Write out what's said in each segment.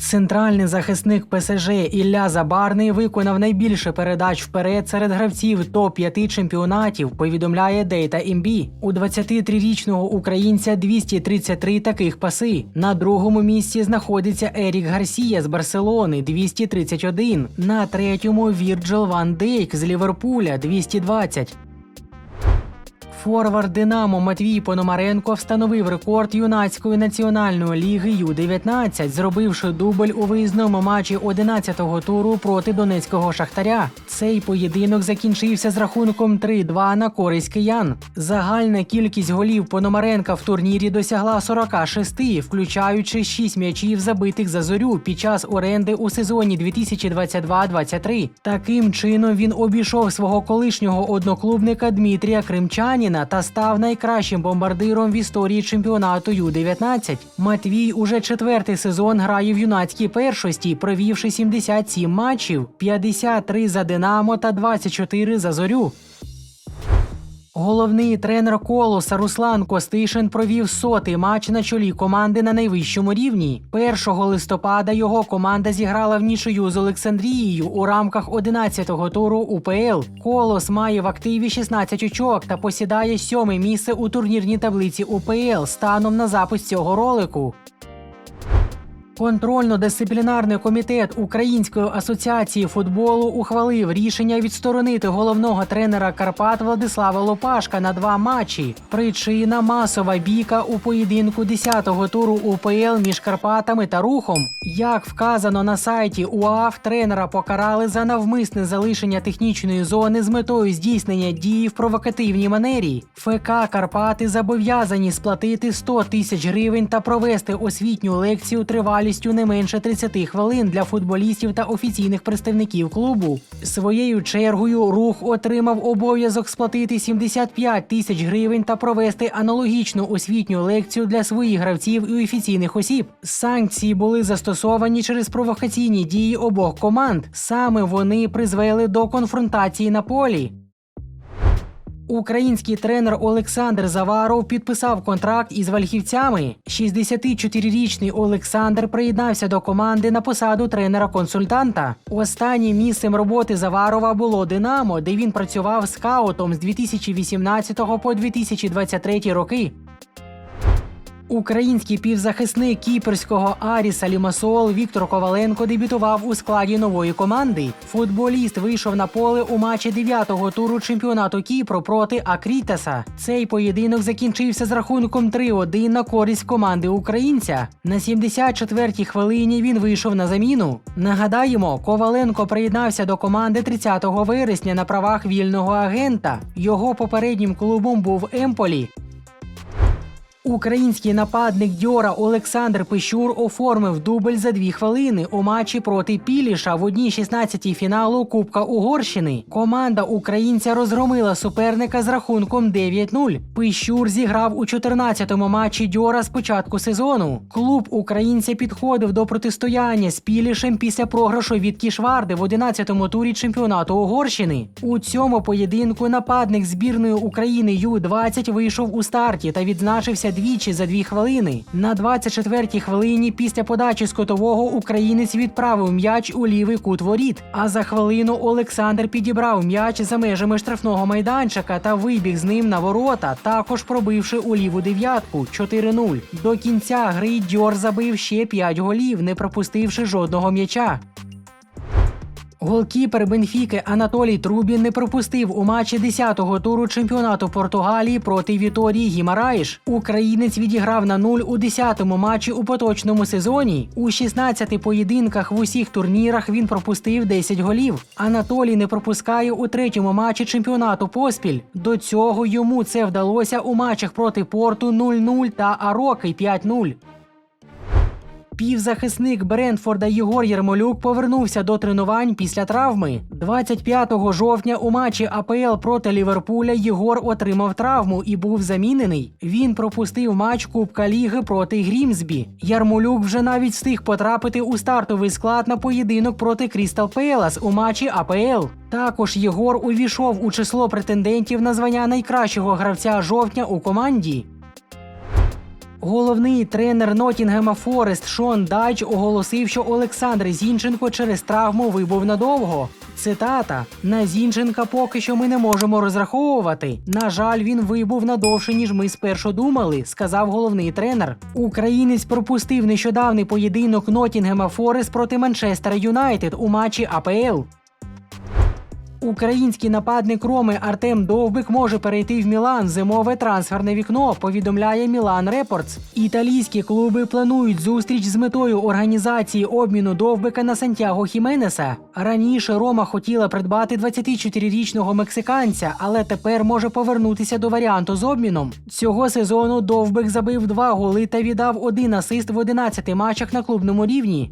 Центральний захисник ПСЖ Ілля Забарний виконав найбільше передач вперед серед гравців топ-5 чемпіонатів, повідомляє Data.MB. У 23-річного українця 233 таких паси. На другому місці знаходиться Ерік Гарсія з Барселони 231. На третьому Вірджил Ван Дейк з Ліверпуля 220. Форвард Динамо Матвій Пономаренко встановив рекорд юнацької національної ліги Ю-19, зробивши дубль у виїзному матчі 11-го туру проти донецького шахтаря. Цей поєдинок закінчився з рахунком 3-2 на користь киян. Загальна кількість голів Пономаренка в турнірі досягла 46, включаючи 6 м'ячів забитих за зорю під час оренди у сезоні 2022-23. Таким чином він обійшов свого колишнього одноклубника Дмитрія Кримчаніна та став найкращим бомбардиром в історії чемпіонату Ю-19. Матвій уже четвертий сезон грає в юнацькій першості, провівши 77 матчів, 53 за Динамо та 24 за зорю. Головний тренер колоса Руслан Костишин провів сотий матч на чолі команди на найвищому рівні. 1 листопада його команда зіграла в нічию з Олександрією у рамках 11-го туру УПЛ. Колос має в активі 16 очок та посідає сьоме місце у турнірній таблиці УПЛ станом на запис цього ролику. Контрольно-дисциплінарний комітет Української асоціації футболу ухвалив рішення відсторонити головного тренера Карпат Владислава Лопашка на два матчі. Причина масова бійка у поєдинку 10-го туру УПЛ між Карпатами та Рухом. Як вказано на сайті УАФ, тренера покарали за навмисне залишення технічної зони з метою здійснення дії в провокативній манері. ФК Карпати зобов'язані сплатити 100 тисяч гривень та провести освітню лекцію тривалістю не менше 30 хвилин для футболістів та офіційних представників клубу. Своєю чергою рух отримав обов'язок сплатити 75 тисяч гривень та провести аналогічну освітню лекцію для своїх гравців і офіційних осіб. Санкції були застосовані через провокаційні дії обох команд. Саме вони призвели до конфронтації на полі. Український тренер Олександр Заваров підписав контракт із вальхівцями. 64-річний Олександр приєднався до команди на посаду тренера-консультанта. Останнім місцем роботи Заварова було Динамо, де він працював скаутом з 2018 по 2023 роки. Український півзахисник кіперського Аріса Лімасол Віктор Коваленко дебютував у складі нової команди. Футболіст вийшов на поле у матчі 9-го туру чемпіонату Кіпру проти Акрітаса. Цей поєдинок закінчився з рахунком 3-1 на користь команди українця. На 74-й хвилині він вийшов на заміну. Нагадаємо, Коваленко приєднався до команди 30 вересня на правах вільного агента. Його попереднім клубом був Емполі. Український нападник Дьора Олександр Пищур оформив дубль за дві хвилини у матчі проти Піліша в одній 16-й фіналу Кубка Угорщини. Команда українця розгромила суперника з рахунком 9-0. Пищур зіграв у 14-му матчі Дьора з початку сезону. Клуб українця підходив до протистояння з Пілішем після програшу від Кішварди в 11-му турі чемпіонату Угорщини. У цьому поєдинку нападник збірної України Ю-20 вийшов у старті та відзначився двічі за дві хвилини. На 24-й хвилині після подачі з котового українець відправив м'яч у лівий кут воріт. А за хвилину Олександр підібрав м'яч за межами штрафного майданчика та вибіг з ним на ворота, також пробивши у ліву дев'ятку 4-0. До кінця гри Дьор забив ще 5 голів, не пропустивши жодного м'яча. Голкіпер Бенфіки Анатолій Трубін не пропустив у матчі 10-го туру чемпіонату Португалії проти Віторії Гімараїш. Українець відіграв на нуль у 10-му матчі у поточному сезоні. У 16 поєдинках в усіх турнірах він пропустив 10 голів. Анатолій не пропускає у третьому матчі чемпіонату поспіль. До цього йому це вдалося у матчах проти Порту 0-0 та Ароки 5-0. Півзахисник Брентфорда Єгор Єрмолюк повернувся до тренувань після травми. 25 жовтня у матчі АПЛ проти Ліверпуля Єгор отримав травму і був замінений. Він пропустив матч Кубка Ліги проти Грімсбі. Ярмолюк вже навіть встиг потрапити у стартовий склад на поєдинок проти Крістал Пелас у матчі АПЛ. Також Єгор увійшов у число претендентів на звання найкращого гравця жовтня у команді. Головний тренер Нотінгема Форест Шон Дайч оголосив, що Олександр Зінченко через травму вибув надовго. Цитата: на Зінченка поки що ми не можемо розраховувати. На жаль, він вибув надовше, ніж ми спершу думали, сказав головний тренер. Українець пропустив нещодавний поєдинок Нотінгема Форест проти Манчестера Юнайтед у матчі АПЛ. Український нападник Роми Артем Довбик може перейти в Мілан зимове трансферне вікно. Повідомляє Мілан Репортс. Італійські клуби планують зустріч з метою організації обміну Довбика на Сантьяго Хіменеса. Раніше Рома хотіла придбати 24-річного мексиканця, але тепер може повернутися до варіанту з обміном. Цього сезону Довбик забив два голи та віддав один асист в 11 матчах на клубному рівні.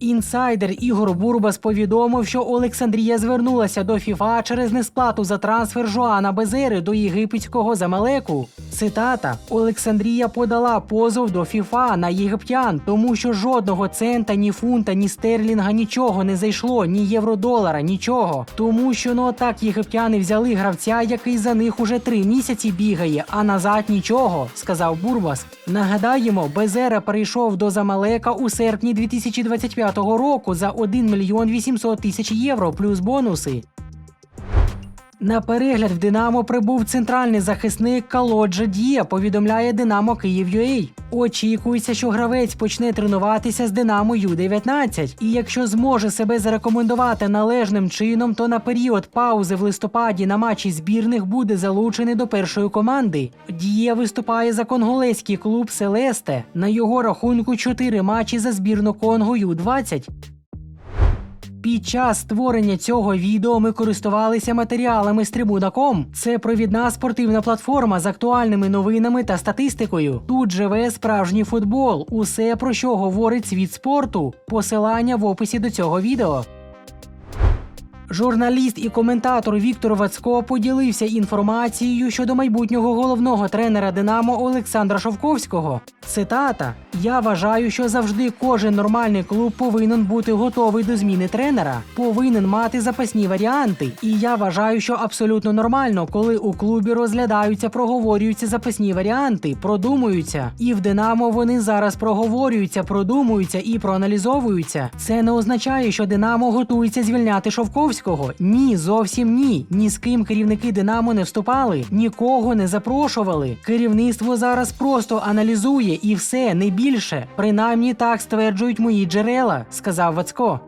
Інсайдер Ігор Бурбас повідомив, що Олександрія звернулася до ФІФА через несплату за трансфер Жоана Безери до єгипетського Замалеку. Цитата: Олександрія подала позов до ФІФА на єгиптян, тому що жодного цента, ні фунта, ні стерлінга нічого не зайшло, ні євро-долара, нічого. Тому що ну так єгиптяни взяли гравця, який за них уже три місяці бігає, а назад нічого, сказав Бурбас. Нагадаємо, Безера перейшов до Замалека у серпні 2025 року за 1 мільйон 800 тисяч євро плюс бонуси. На перегляд в Динамо прибув центральний захисник Калоджа Дія, повідомляє Динамо Київ.UA. Очікується, що гравець почне тренуватися з Динамо Ю-19. І якщо зможе себе зарекомендувати належним чином, то на період паузи в листопаді на матчі збірних буде залучений до першої команди. Дія виступає за конголезький клуб Селесте. На його рахунку 4 матчі за збірну Конго Ю-20. Під час створення цього відео ми користувалися матеріалами з Tribuna.com. Це провідна спортивна платформа з актуальними новинами та статистикою. Тут живе справжній футбол. Усе про що говорить світ спорту. Посилання в описі до цього відео. Журналіст і коментатор Віктор Вацько поділився інформацією щодо майбутнього головного тренера Динамо Олександра Шовковського. Цитата: Я вважаю, що завжди кожен нормальний клуб повинен бути готовий до зміни тренера, повинен мати запасні варіанти. І я вважаю, що абсолютно нормально, коли у клубі розглядаються, проговорюються запасні варіанти, продумуються. І в Динамо вони зараз проговорюються, продумуються і проаналізовуються. Це не означає, що Динамо готується звільняти Шовковського. Ні, зовсім ні. Ні з ким керівники Динамо не вступали, нікого не запрошували. Керівництво зараз просто аналізує і все не більше. Принаймні так стверджують мої джерела, сказав Вацько.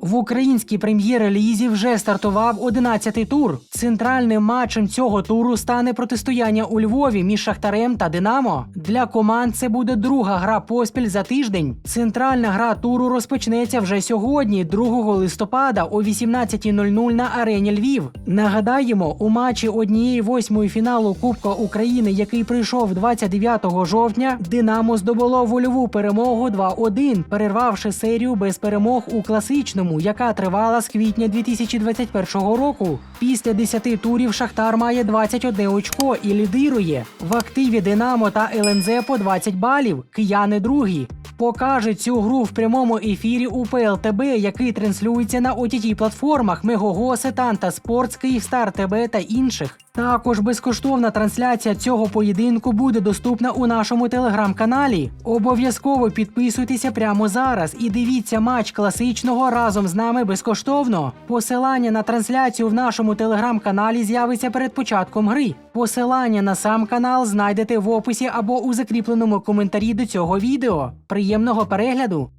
В українській прем'єр-лізі вже стартував 11-й тур. Центральним матчем цього туру стане протистояння у Львові між Шахтарем та Динамо. Для команд це буде друга гра поспіль за тиждень. Центральна гра туру розпочнеться вже сьогодні, 2 листопада о 18.00 на арені Львів. Нагадаємо, у матчі однієї восьмої фіналу Кубка України, який прийшов 29 жовтня, Динамо здобуло вольову перемогу 2-1, перервавши серію без перемог у класичному яка тривала з квітня 2021 року. Після 10 турів Шахтар має 21 очко і лідирує. В активі Динамо та ЛНЗ по 20 балів. Кияни другі. Покаже цю гру в прямому ефірі у ПЛТБ, який транслюється на ott платформах Мегого, Сетан та Спортс, Київстар ТБ та інших. Також безкоштовна трансляція цього поєдинку буде доступна у нашому телеграм-каналі. Обов'язково підписуйтеся прямо зараз і дивіться матч класичного разом з нами безкоштовно. Посилання на трансляцію в нашому телеграм-каналі з'явиться перед початком гри. Посилання на сам канал знайдете в описі або у закріпленому коментарі до цього відео. Приємного перегляду!